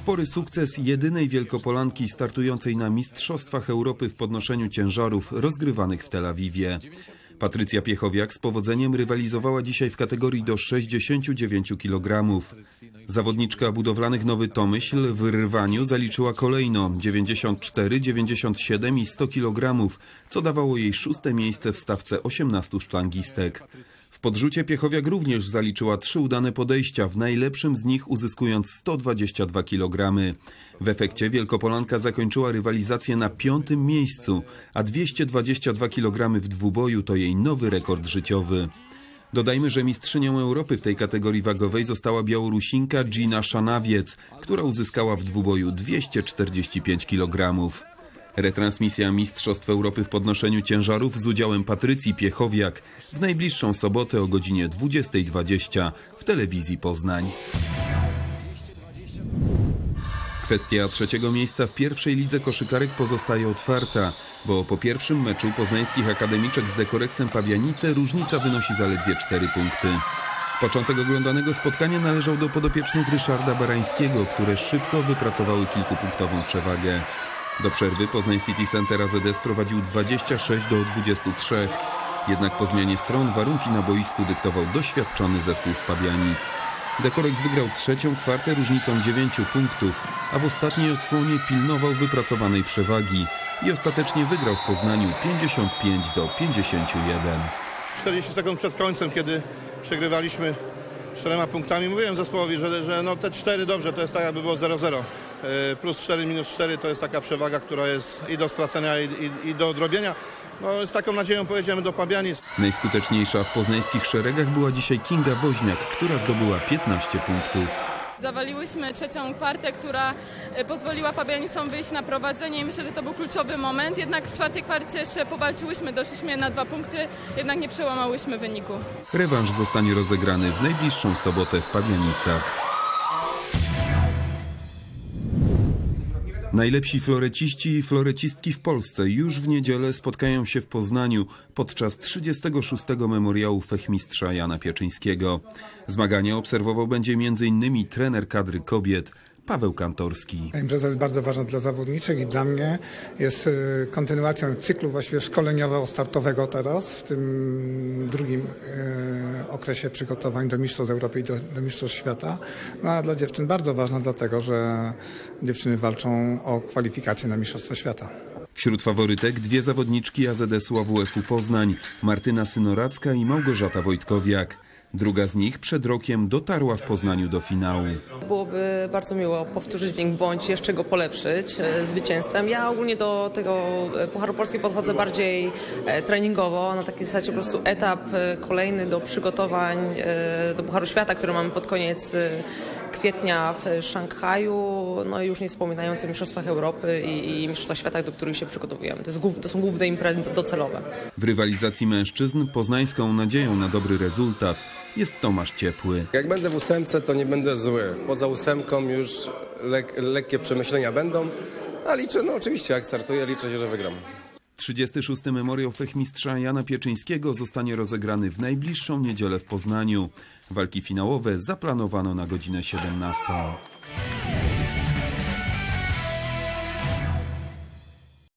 Spory sukces jedynej Wielkopolanki startującej na Mistrzostwach Europy w podnoszeniu ciężarów rozgrywanych w Tel Awiwie. Patrycja Piechowiak z powodzeniem rywalizowała dzisiaj w kategorii do 69 kg. Zawodniczka budowlanych Nowy Tomyśl w rywaniu zaliczyła kolejno 94, 97 i 100 kg, co dawało jej szóste miejsce w stawce 18 sztlangistek. W podrzucie Piechowiak również zaliczyła trzy udane podejścia, w najlepszym z nich uzyskując 122 kg. W efekcie Wielkopolanka zakończyła rywalizację na piątym miejscu, a 222 kg w dwuboju to jej nowy rekord życiowy. Dodajmy, że mistrzynią Europy w tej kategorii wagowej została Białorusinka Gina Szanawiec, która uzyskała w dwuboju 245 kg. Retransmisja Mistrzostw Europy w podnoszeniu ciężarów z udziałem Patrycji Piechowiak w najbliższą sobotę o godzinie 20.20 w telewizji Poznań. Kwestia trzeciego miejsca w pierwszej lidze koszykarek pozostaje otwarta, bo po pierwszym meczu poznańskich akademiczek z Dekoreksem Pabianice różnica wynosi zaledwie 4 punkty. Początek oglądanego spotkania należał do podopiecznych Ryszarda Barańskiego, które szybko wypracowały kilkupunktową przewagę. Do przerwy Poznań City Center AZS prowadził 26 do 23. Jednak po zmianie stron warunki na boisku dyktował doświadczony zespół z Pabianic. Dekoreks wygrał trzecią kwartę różnicą 9 punktów, a w ostatniej odsłonie pilnował wypracowanej przewagi i ostatecznie wygrał w Poznaniu 55 do 51. 40 sekund przed końcem, kiedy przegrywaliśmy czterema punktami, mówiłem zespołowi, że, że no te cztery dobrze, to jest tak jakby było 0-0. Yy, Plus 4 minus 4 to jest taka przewaga, która jest i do stracenia i, i, i do odrobienia. No, z taką nadzieją pojedziemy do Pabianic. Najskuteczniejsza w poznańskich szeregach była dzisiaj Kinga Woźniak, która zdobyła 15 punktów. Zawaliłyśmy trzecią kwartę, która e, pozwoliła Pabianicom wyjść na prowadzenie myślę, że to był kluczowy moment. Jednak w czwartej kwarcie jeszcze powalczyłyśmy, doszliśmy na dwa punkty, jednak nie przełamałyśmy wyniku. Rewanż zostanie rozegrany w najbliższą sobotę w Pabianicach. Najlepsi floreciści i florecistki w Polsce już w niedzielę spotkają się w Poznaniu podczas 36. memoriału fechmistrza Jana Pieczyńskiego. Zmagania obserwował będzie m.in. trener kadry kobiet Paweł Kantorski. Impreza jest bardzo ważna dla zawodniczek i dla mnie jest e, kontynuacją cyklu właściwie szkoleniowo-startowego teraz, w tym drugim e, okresie przygotowań do Mistrzostw Europy i do, do Mistrzostw Świata. No a dla dziewczyn bardzo ważna, dlatego że dziewczyny walczą o kwalifikacje na Mistrzostwa Świata. Wśród faworytek dwie zawodniczki AZS-u AWF-u Poznań, Martyna Synoracka i Małgorzata Wojtkowiak. Druga z nich przed rokiem dotarła w Poznaniu do finału. Byłoby bardzo miło powtórzyć wynik bądź jeszcze go polepszyć e, zwycięstwem. Ja ogólnie do tego e, Pucharu Polski podchodzę bardziej e, treningowo, na takiej zasadzie po prostu etap kolejny do przygotowań do Pucharu Świata, który mamy pod koniec kwietnia w Szanghaju, no i już nie wspominając o Mistrzostwach Europy i, i Mistrzostwach Świata, do których się przygotowujemy. To, głów- to są główne imprezy docelowe. W rywalizacji mężczyzn poznańską nadzieją na dobry rezultat jest Tomasz Ciepły. Jak będę w ósemce, to nie będę zły. Poza ósemką już lek, lekkie przemyślenia będą, a liczę, no oczywiście, jak startuję, liczę się, że wygram. 36. memoriał fechmistrza Jana Pieczyńskiego zostanie rozegrany w najbliższą niedzielę w Poznaniu. Walki finałowe zaplanowano na godzinę 17.